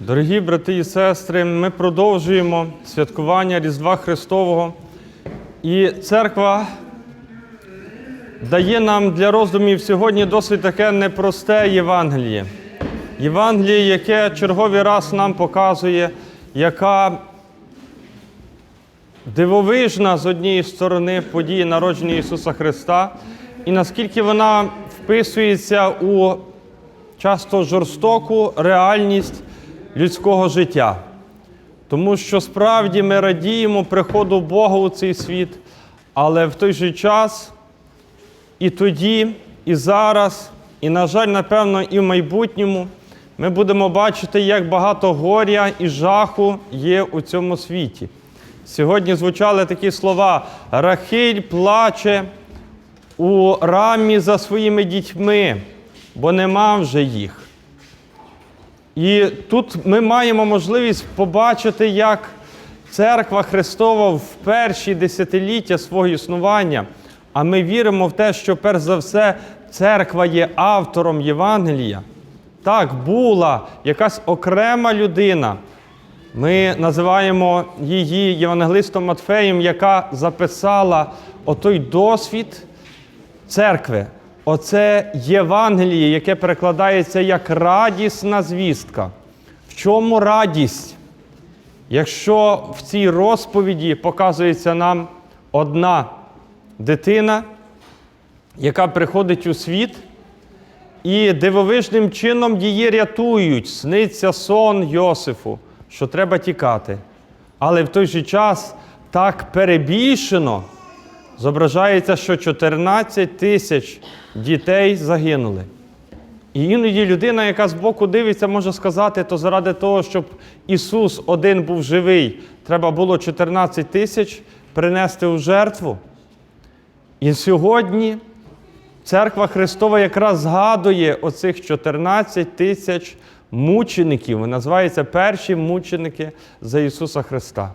Дорогі брати і сестри, ми продовжуємо святкування Різдва Христового. І церква дає нам для роздумів сьогодні досить таке непросте Євангеліє. Євангеліє, яке черговий раз нам показує, яка дивовижна з однієї сторони подія народження Ісуса Христа, і наскільки вона вписується у часто жорстоку реальність людського життя. Тому що справді ми радіємо приходу Бога у цей світ, але в той же час і тоді, і зараз, і, на жаль, напевно, і в майбутньому ми будемо бачити, як багато горя і жаху є у цьому світі. Сьогодні звучали такі слова: Рахиль плаче у рамі за своїми дітьми, бо нема вже їх. І тут ми маємо можливість побачити, як церква Христова в перші десятиліття свого існування, а ми віримо в те, що перш за все церква є автором Євангелія. Так, була якась окрема людина. Ми називаємо її Євангелистом Матфеєм, яка записала отой досвід церкви. Оце Євангеліє, яке перекладається як радісна звістка. В чому радість? Якщо в цій розповіді показується нам одна дитина, яка приходить у світ, і дивовижним чином її рятують, сниться сон Йосифу, що треба тікати. Але в той же час так перебільшено зображається, що 14 тисяч дітей загинули. І іноді людина, яка збоку дивиться, може сказати, то заради того, щоб Ісус один був живий, треба було 14 тисяч принести у жертву. І сьогодні церква Христова якраз згадує оцих 14 тисяч мучеників. Називаються перші мученики за Ісуса Христа.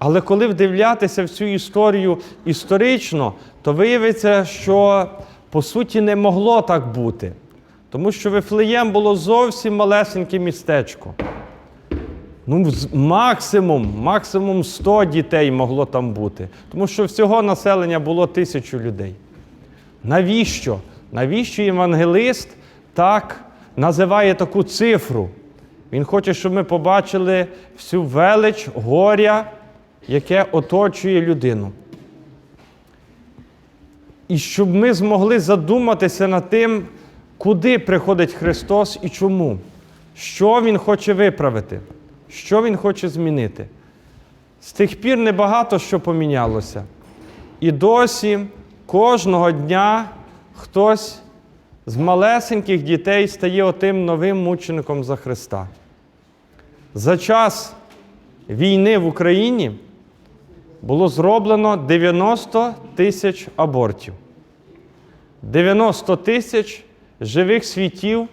Але коли вдивлятися в цю історію історично, то виявиться, що по суті не могло так бути. Тому що Вифлеєм було зовсім малесеньке містечко. Ну, максимум, максимум 100 дітей могло там бути. Тому що всього населення було тисячу людей. Навіщо? Навіщо євангелист так називає таку цифру? Він хоче, щоб ми побачили всю велич горя, яке оточує людину. І щоб ми змогли задуматися над тим, куди приходить Христос і чому, що Він хоче виправити, що Він хоче змінити. З тих пір небагато що помінялося. І досі кожного дня хтось з малесеньких дітей стає отим новим мучеником за Христа. За час війни в Україні було зроблено 90 тисяч абортів, 90 тисяч живих світів,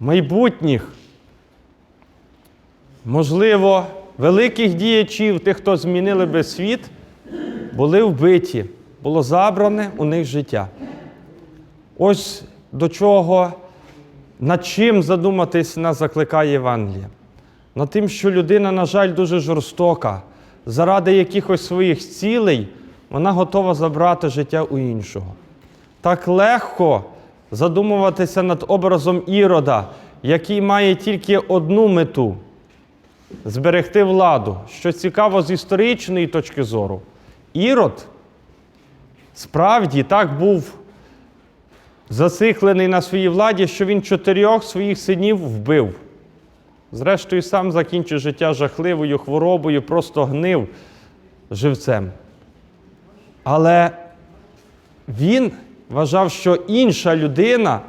майбутніх, можливо, великих діячів, тих, хто змінили би світ, були вбиті, було забране у них життя. Ось до чого, над чим задуматись нас закликає Євангелія. Над тим, що людина, на жаль, дуже жорстока. Заради якихось своїх цілей вона готова забрати життя у іншого. Так легко задумуватися над образом Ірода, який має тільки одну мету зберегти владу. Що цікаво з історичної точки зору. Ірод справді так був зациклений на своїй владі, що він чотирьох своїх синів вбив. Зрештою, сам закінчив життя жахливою хворобою, просто гнив живцем. Але він вважав, що інша людина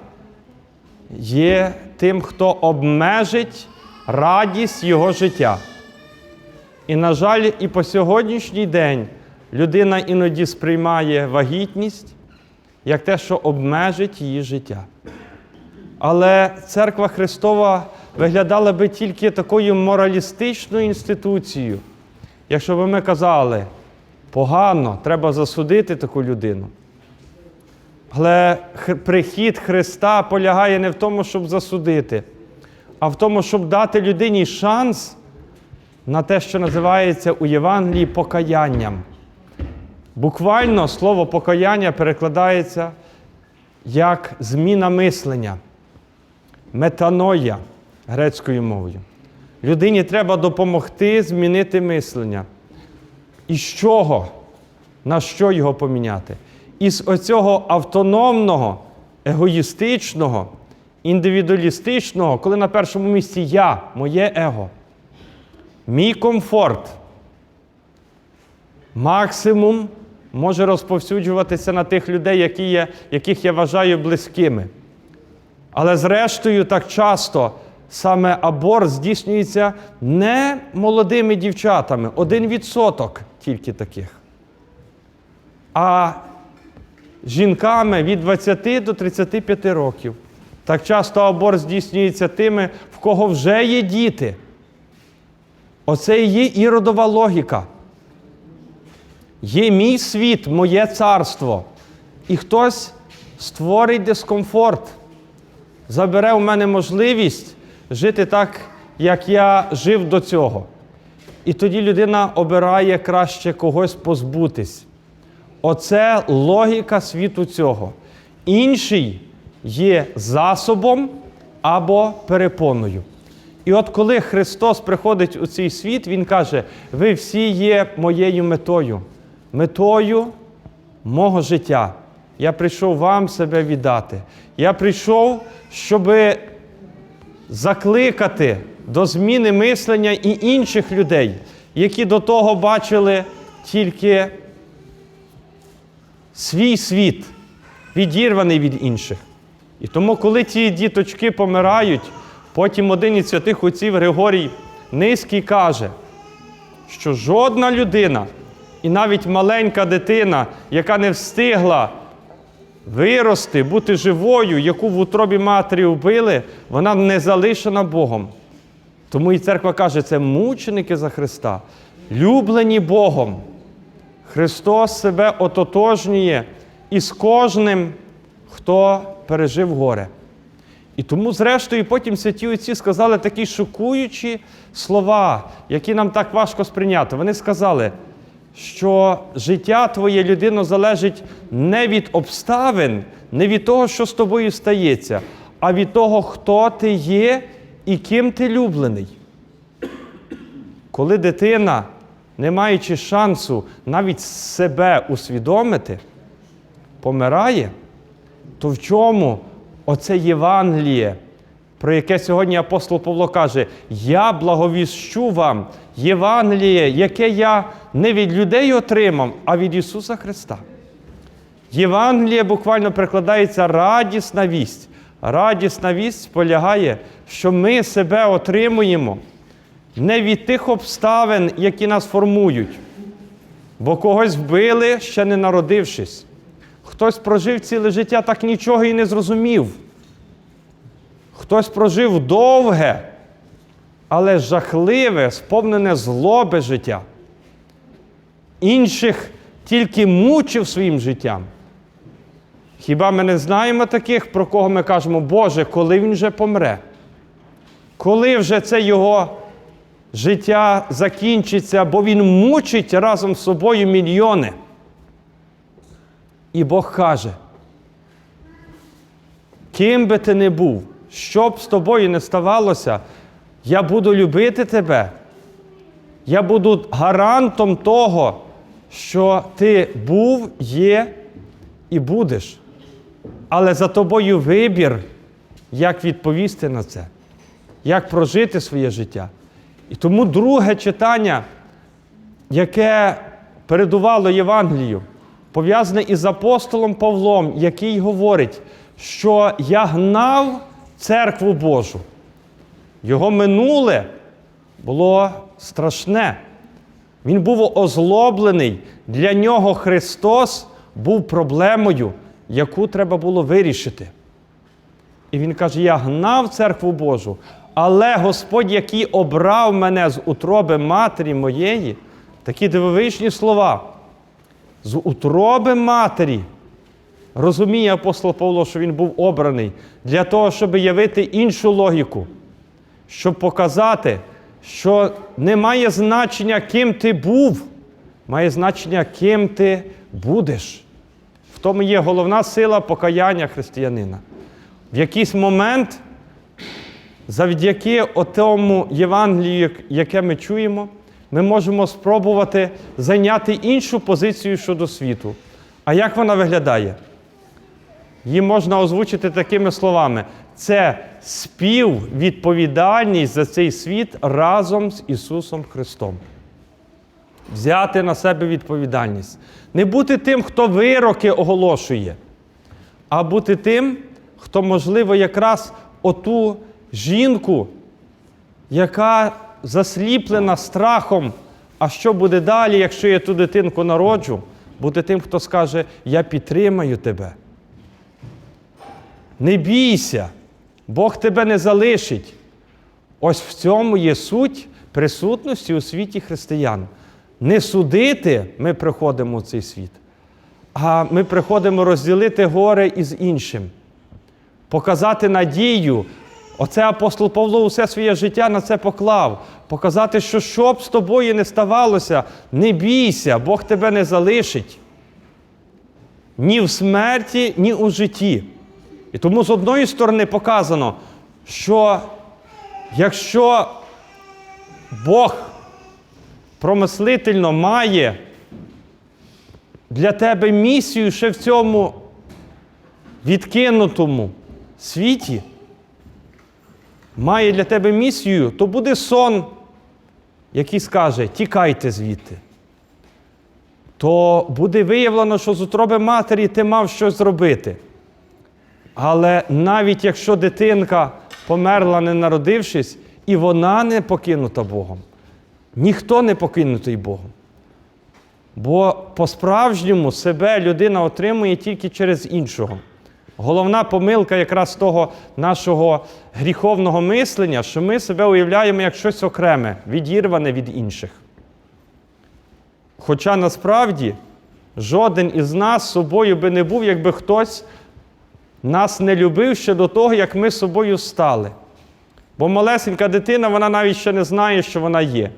є тим, хто обмежить радість його життя. І, на жаль, і по сьогоднішній день людина іноді сприймає вагітність як те, що обмежить її життя. Але церква Христова виглядала би тільки такою моралістичною інституцією, якщо б ми казали, погано, треба засудити таку людину. Але прихід Христа полягає не в тому, щоб засудити, а в тому, щоб дати людині шанс на те, що називається у Євангелії покаянням. Буквально слово покаяння перекладається як зміна мислення, метаноя грецькою мовою. Людині треба допомогти змінити мислення. І з чого? На що його поміняти? Із оцього автономного, егоїстичного, індивідуалістичного, коли на першому місці я, моє его, мій комфорт, максимум може розповсюджуватися на тих людей, які є, яких я вважаю близькими. Але зрештою, так часто саме аборт здійснюється не молодими дівчатами, один відсоток тільки таких, а жінками від 20 до 35 років. Так часто аборт здійснюється тими, в кого вже є діти. Оце і є іродова логіка. Є мій світ, моє царство. І хтось створить дискомфорт, забере у мене можливість жити так, як я жив до цього. І тоді людина обирає краще когось позбутись. Оце логіка світу цього. Інший є засобом або перепоною. І от коли Христос приходить у цей світ, Він каже: ви всі є моєю метою, метою мого життя. Я прийшов вам себе віддати. Я прийшов, щоб закликати до зміни мислення і інших людей, які до того бачили тільки свій світ, відірваний від інших. І тому, коли ті діточки помирають, потім один із святих отців Григорій Низький каже, що жодна людина, і навіть маленька дитина, яка не встигла вирости, бути живою, яку в утробі матері вбили, вона не залишена Богом. Тому і церква каже, це мученики за Христа, люблені Богом. Христос себе ототожнює із кожним, хто пережив горе. І тому, зрештою, потім святі отці сказали такі шокуючі слова, які нам так важко сприйняти. Вони сказали, що життя твоє людино залежить не від обставин, не від того, що з тобою стається, а від того, хто ти є і ким ти люблений. Коли дитина, не маючи шансу навіть себе усвідомити, помирає, то в чому оце Євангеліє, про яке сьогодні апостол Павло каже: Я благовіщу вам Євангеліє, яке я не від людей отримав, а від Ісуса Христа. Євангеліє буквально перекладається радісна вість. Радісна вість полягає, що ми себе отримуємо не від тих обставин, які нас формують, бо когось вбили, ще не народившись. Хтось прожив ціле життя, так нічого і не зрозумів. Хтось прожив довге, але жахливе, сповнене злоби життя. Інших тільки мучив своїм життям. Хіба ми не знаємо таких, про кого ми кажемо, Боже, коли він вже помре? Коли вже це його життя закінчиться, бо він мучить разом з собою мільйони? І Бог каже, ким би ти не був, що б з тобою не ставалося, я буду любити тебе. Я буду гарантом того, що ти був, є і будеш. Але за тобою вибір, як відповісти на це, як прожити своє життя. І тому друге читання, яке передувало Євангелію, пов'язане із апостолом Павлом, який говорить, що я гнав церкву Божу. Його минуле було страшне. Він був озлоблений. Для нього Христос був проблемою, яку треба було вирішити. І він каже: Я гнав церкву Божу, але Господь, який обрав мене з утроби матері моєї, такі дивовижні слова. З утроби матері. Розуміє апостол Павло, що він був обраний для того, щоб явити іншу логіку. щоб показати, що не має значення, ким ти був, має значення, ким ти будеш. В тому є головна сила покаяння християнина. В якийсь момент, завдяки тому Євангелію, яке ми чуємо, ми можемо спробувати зайняти іншу позицію щодо світу. А як вона виглядає? Її можна озвучити такими словами: це співвідповідальність за цей світ разом з Ісусом Христом. Взяти на себе відповідальність. Не бути тим, хто вироки оголошує, а бути тим, хто, можливо, якраз оту жінку, яка засліплена страхом, а що буде далі, якщо я ту дитинку народжу, бути тим, хто скаже, я підтримаю тебе. Не бійся, Бог тебе не залишить. Ось в цьому є суть присутності у світі християн. Не судити ми приходимо в цей світ, а ми приходимо розділити горе із іншим, показати надію. Оце апостол Павло усе своє життя на це поклав. Показати, що що б з тобою не ставалося, не бійся, Бог тебе не залишить. Ні в смерті, ні у житті. І тому з одної сторони показано, що якщо Бог промислительно має для тебе місію ще в цьому відкинутому світі, має для тебе місію, то буде сон, який скаже: тікайте звідти. То буде виявлено, що з утроби матері ти мав щось зробити. Але навіть якщо дитинка померла, не народившись, і вона не покинута Богом, ніхто не покинутий Богом. Бо по-справжньому себе людина отримує тільки через іншого. Головна помилка якраз того нашого гріховного мислення, що ми себе уявляємо як щось окреме, відірване від інших. Хоча насправді жоден із нас собою би не був, якби хтось нас не любив ще до того, як ми собою стали. Бо малесенька дитина, вона навіть ще не знає, що вона є.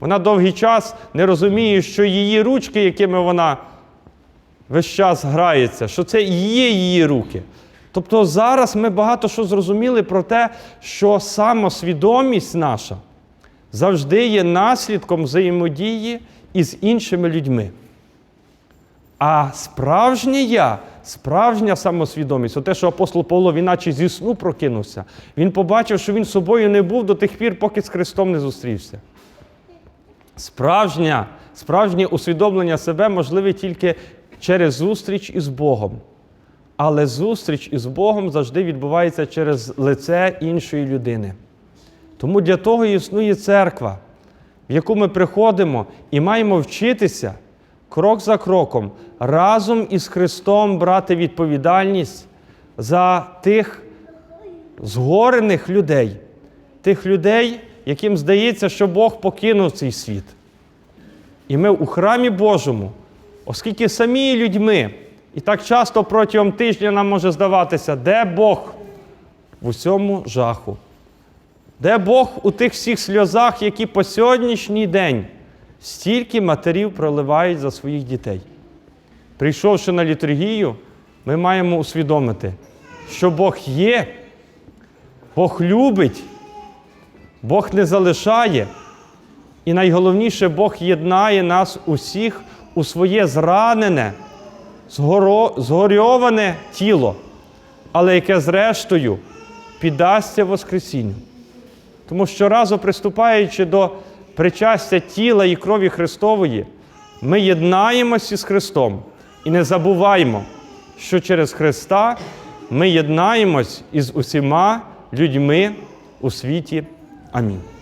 Вона довгий час не розуміє, що її ручки, якими вона весь час грається, що це і є її руки. Тобто зараз ми багато що зрозуміли про те, що самосвідомість наша завжди є наслідком взаємодії із іншими людьми. А справжнє я, справжня самосвідомість, те, що апостол Павло, він наче зі сну прокинувся, він побачив, що він собою не був до тих пір, поки з Христом не зустрівся. Справжня, справжнє усвідомлення себе можливе тільки через зустріч із Богом. Але зустріч із Богом завжди відбувається через лице іншої людини. Тому для того існує церква, в яку ми приходимо і маємо вчитися крок за кроком разом із Христом брати відповідальність за тих згорених людей, тих людей, яким здається, що Бог покинув цей світ. І ми у храмі Божому, оскільки самі людьми, і так часто протягом тижня нам може здаватися, де Бог в усьому жаху, де Бог у тих всіх сльозах, які по сьогоднішній день стільки матерів проливають за своїх дітей. Прийшовши на літургію, ми маємо усвідомити, що Бог є, Бог любить, Бог не залишає. І найголовніше, Бог єднає нас усіх у своє зранене, згорьоване тіло, але яке зрештою піддасться Воскресінню. Тому щоразу, приступаючи до причастя тіла і крові Христової, ми єднаємося з Христом і не забуваємо, що через Христа ми єднаємось із усіма людьми у світі. Амінь.